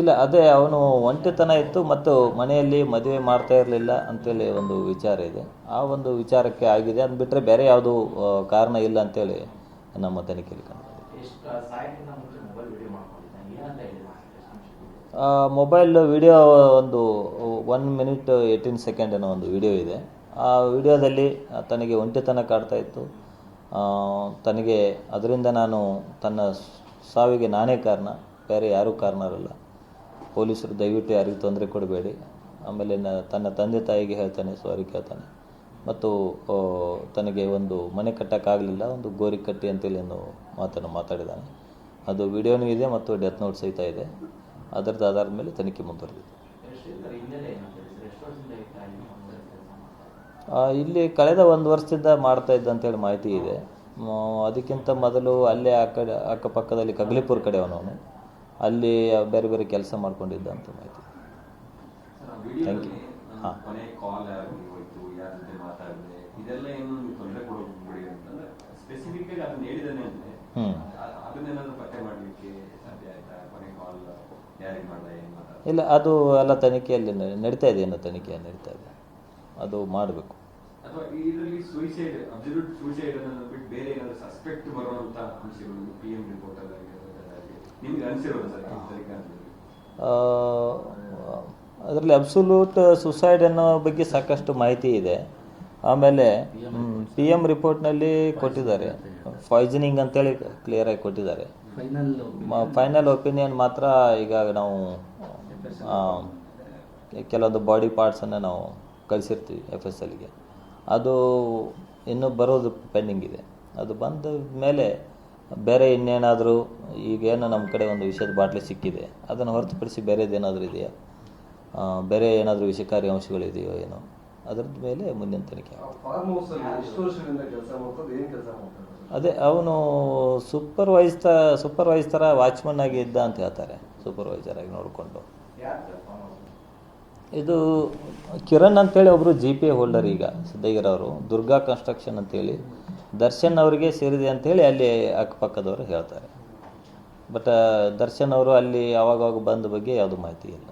ಇಲ್ಲ, ಅದೇ ಅವನು ಒಂಟಿತನ ಇತ್ತು ಮತ್ತು ಮನೆಯಲ್ಲಿ ಮದುವೆ ಮಾಡ್ತಾ ಇರಲಿಲ್ಲ ಅಂತೇಳಿ ಒಂದು ವಿಚಾರ ಇದೆ. ಆ ಒಂದು ವಿಚಾರಕ್ಕೆ ಆಗಿದೆ. ಅದು ಬಿಟ್ಟರೆ ಬೇರೆ ಯಾವುದು ಕಾರಣ ಇಲ್ಲ ಅಂತೇಳಿ ನಮ್ಮ ತನಿಖೆಯಲ್ಲಿ ಕಂಡು ಮೊಬೈಲ್ ವಿಡಿಯೋ ಒಂದು, ಒನ್ ಮಿನಿಟ್ ಏಯ್ಟೀನ್ ಸೆಕೆಂಡ್ ಅನ್ನೋ ಒಂದು ವಿಡಿಯೋ ಇದೆ. ಆ ವಿಡಿಯೋದಲ್ಲಿ ತನಗೆ ಒಂಟಿತನ ಕಾಡ್ತಾ ಇತ್ತು. ತನಗೆ ಅದರಿಂದ ನಾನು ತನ್ನ ಸಾವಿಗೆ ನಾನೇ ಕಾರಣ. ಬೇರೆ ಯಾರೂ ಕಾರಣರಲ್ಲ. ಪೊಲೀಸರು ದಯವಿಟ್ಟು ಯಾರಿಗೂ ತೊಂದರೆ ಕೊಡಬೇಡಿ. ಆಮೇಲೆ ನ, ತನ್ನ ತಂದೆ ತಾಯಿಗೆ ಹೇಳ್ತಾನೆ ಸಾರಿ ಕೇಳ್ತಾನೆ. ಮತ್ತು ತನಗೆ ಒಂದು ಮನೆ ಕಟ್ಟೋಕ್ಕಾಗಲಿಲ್ಲ, ಒಂದು ಗೋರಿ ಕಟ್ಟಿ ಅಂತೇಳಿ ಒಂದು ಮಾತನ್ನು ಮಾತಾಡಿದ್ದಾನೆ ಅದು ವಿಡಿಯೋನೂ ಇದೆ ಮತ್ತು ಡೆತ್ ನೋಟ್ ಸಹಿತ ಇದೆ. ಅದರದ್ದು ಆಧಾರದ ಮೇಲೆ ತನಿಖೆ ಮುಂದುವರೆದಿದೆ ಎಷ್ಟು ಇರ್ತಾರೆ ಇಲ್ಲೆಲ್ಲ ಏನಂತ ಹೇಳಿದ್ರು ಎಷ್ಟು ವರ್ಷದಿಂದ ಇರ್ತಾ ಇಲ್ಲಿ ಕಳೆದ ಒಂದು ವರ್ಷದಿಂದ ಮಾಡ್ತಾ ಇದ್ದ ಅಂತೇಳಿ ಮಾಹಿತಿ ಇದೆ. ಅದಕ್ಕಿಂತ ಮೊದಲು ಅಲ್ಲೇ ಆ ಕಡೆ ಅಕ್ಕಪಕ್ಕದಲ್ಲಿ ಕಗ್ಲಿಪುರ ಕಡೆ ಅವನವನು. ಅಲ್ಲಿ ಬೇರೆ ಬೇರೆ ಕೆಲಸ ಮಾಡ್ಕೊಂಡಿದ್ದ ಅಂತ ಮಾಹಿತಿ ಥ್ಯಾಂಕ್ ಯು ಹಾಂ. ಇಲ್ಲ ಅದು ಎಲ್ಲ ತನಿಖೆಯಲ್ಲಿ ನಡೀತಾ ಇದೆ ಇನ್ನು ತನಿಖೆ ನಡೀತಾ ಇದೆ. ಅದು ಮಾಡಬೇಕು. ಅಥವಾ ಇದರಲ್ಲಿ ಸುಯಿಸೈಡ್ ಅಬ್ಸಲ್ಯೂಟ್ ಸುಯಿಸೈಡ್ ಅನ್ನೋದು ಬಿಟ್ಟು ಬೇರೆ ಏನಾದ್ರು ಸಸ್ಪೆಕ್ಟ್ ಬರುವಂತ ಅಂಶಗಳು ಪಿ ಎಂ ರಿಪೋರ್ಟ್ ಅಲ್ಲಿ ನಿಮ್ಗೆ ಅನಿಸಿರೋದು ಸರ್ ಅದರಲ್ಲಿ ಅಬ್ಸಲ್ಯೂಟ್ ಸುಸೈಡ್ ಅನ್ನೋ ಬಗ್ಗೆ ಸಾಕಷ್ಟು ಮಾಹಿತಿ ಇದೆ. ಆಮೇಲೆ ಪಿ ಎಂ ರಿಪೋರ್ಟ್ನಲ್ಲಿ ಕೊಟ್ಟಿದ್ದಾರೆ. ಪಾಯ್ಸನಿಂಗ್ ಅಂತೇಳಿ ಕ್ಲಿಯರಾಗಿ ಕೊಟ್ಟಿದ್ದಾರೆ. ಫೈನಲ್ ಫೈನಲ್ ಒಪಿನಿಯನ್ ಮಾತ್ರ ಈಗ ನಾವು ಕೆಲವೊಂದು ಬಾಡಿ ಪಾರ್ಟ್ಸನ್ನು ನಾವು ಕಳಿಸಿರ್ತೀವಿ ಎಫ್ ಎಸ್ ಎಲ್ಗೆ ಅದು ಇನ್ನೂ ಬರೋದು ಪೆಂಡಿಂಗ್ ಇದೆ. ಅದು ಬಂದ ಮೇಲೆ ಬೇರೆ ಇನ್ನೇನಾದರೂ ಈಗೇನು ನಮ್ಮ ಕಡೆ ಒಂದು ವಿಷದ ಬಾಟ್ಲಿ ಸಿಕ್ಕಿದೆ. ಅದನ್ನು ಹೊರತುಪಡಿಸಿ ಬೇರೆದೇನಾದರೂ ಇದೆಯಾ? ಬೇರೆ ಏನಾದರೂ ವಿಷಕಾರಿ ಅಂಶಗಳಿದೆಯೋ ಏನೋ? ಅದ್ರದ್ದು ಮೇಲೆ ಮುಂದಿನ ತನಿಖೆ. ಅದೇ ಅವನು ಸೂಪರ್ವೈಸ್ ತ ಸೂಪರ್ವೈಸ್ ಥರ ವಾಚ್ಮನ್ ಆಗಿ ಇದ್ದ ಅಂತ ಹೇಳ್ತಾರೆ ಸೂಪರ್ವೈಸರ್ ಆಗಿ ನೋಡಿಕೊಂಡು. ಇದು ಕಿರಣ್ ಅಂತೇಳಿ ಒಬ್ಬರು ಜಿ ಪಿ ಎ ಹೋಲ್ಡರ್ ಈಗ ಸಿದ್ದಯ್ಯರವರು ದುರ್ಗಾ ಕನ್ಸ್ಟ್ರಕ್ಷನ್ ಅಂತೇಳಿ. ದರ್ಶನ್ ಅವರಿಗೆ ಸೇರಿದೆ ಅಂತೇಳಿ ಅಲ್ಲಿ ಅಕ್ಕಪಕ್ಕದವರು ಹೇಳ್ತಾರೆ. ಬಟ್ ದರ್ಶನ್ ಅವರು ಅಲ್ಲಿ ಅವಾಗವಾಗ ಬಂದ ಬಗ್ಗೆ ಯಾವುದು ಮಾಹಿತಿ ಇಲ್ಲ.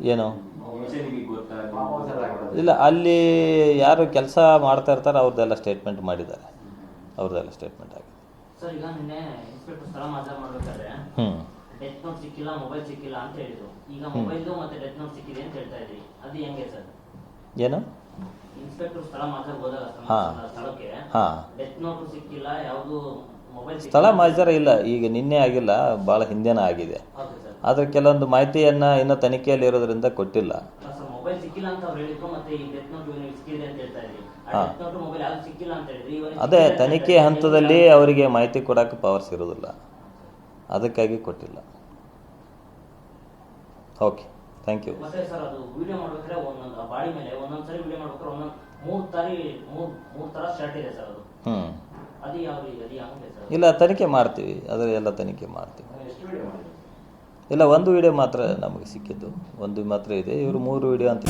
ಏನು? ಇಲ್ಲ. ಅಲ್ಲಿ ಯಾರು ಕೆಲಸ ಮಾಡ್ತಾ ಇರ್ತಾರೆ ಅವ್ರದ್ದೆಲ್ಲ ಸ್ಟೇಟ್ಮೆಂಟ್ ಮಾಡಿದ್ದಾರೆ. ಅವ್ರದ್ದೆಲ್ಲ ಸ್ಟೇಟ್ಮೆಂಟ್ ಆಗಿದೆ. ಸರ್ ಈಗ ನಿನ್ನೆ ಇನ್ಸ್ಪೆಕ್ಟರ್ ಸ್ಥಳ ಮಾಜಾ ಮಾಡ್ಬೇಕಾದ್ರೆ ಹ್ಞೂ ಡೆತ್ ನೋಟ್ ಸಿಕ್ಕಿಲ್ಲ ಮೊಬೈಲ್ ಸಿಕ್ಕಿಲ್ಲ ಅಂತ ಹೇಳಿದ್ರು. ಈಗ ಮೊಬೈಲ್ ಮತ್ತೆ ಡೆತ್ ನೋಟ್ ಸಿಕ್ಕಿದೆ ಅಂತ ಹೇಳ್ತಾ ಇದ್ರಿ. ಅದು ಹೆಂಗೆ ಸರ್? ಏನು? ಇನ್ಸ್ಪೆಕ್ಟರ್ ಸ್ಥಳ ಮಾತ್ರ ಹೋದಾಗ. ಸ್ಥಳಕ್ಕೆ? ಹಾಂ. ಡೆತ್ ನೋಟ್ ಸಿಕ್ಕಿಲ್ಲ ಯಾವುದು ಸ್ಥಳ ಮಾಜರ ಇಲ್ಲ ಈಗ ನಿನ್ನೆ ಆಗಿಲ್ಲ ಭಾಳ ಹಿಂದೆನ ಆಗಿದೆ. ಆದ್ರೆ ಕೆಲವೊಂದು ಮಾಹಿತಿಯನ್ನು ಇನ್ನೂ ತನಿಖೆಯಲ್ಲಿ ಇರೋದ್ರಿಂದ ಕೊಟ್ಟಿಲ್ಲ. ಅದೇ ತನಿಖೆ ಹಂತದಲ್ಲಿ ಅವರಿಗೆ ಮಾಹಿತಿ ಕೊಡಕ್ಕೆ ಪವರ್ಸ್ ಇರೋದಿಲ್ಲ ಅದಕ್ಕಾಗಿ ಕೊಟ್ಟಿಲ್ಲ. ಓಕೆ ಥ್ಯಾಂಕ್ ಯು ಮತ್ತೆ ಸರ್ ಅದು ವಿಡಿಯೋ ಮಾಡ್ಬೇಕಾದ್ರೆ ಒಂದೊಂದು ಬಾಡಿ ಮೇಲೆ ಒಂದೊಂದ್ ಸರಿ ವಿಡಿಯೋ ಮಾಡ್ಬೇಕಾದ್ರೆ ಒಂದೊಂದು ಮೂರ್ ತಾರಿ ಮೂರ್ ಮೂರ್ ತರ ಶರ್ಟ್ ಇದೆ ಸರ್ ಅದು. ಹ್ಞೂ ಅದು ಯಾವ ರೀತಿ ಅದು ಯಾವ ಸರ್? ಇಲ್ಲ ತನಿಖೆ ಮಾಡ್ತೀವಿ. ಅದರ ಎಲ್ಲ ತನಿಖೆ ಮಾಡ್ತೀವಿ. ಎಷ್ಟು ವಿಡಿಯೋ ಮಾಡಿದ್ರು? ಇಲ್ಲ ಒಂದು ವಿಡಿಯೋ ಮಾತ್ರ ನಮಗೆ ಸಿಕ್ಕಿದ್ದು. ಒಂದು ಮಾತ್ರ ಇದೆ. ಇವರು ಮೂರು ವಿಡಿಯೋ ಅಂತ.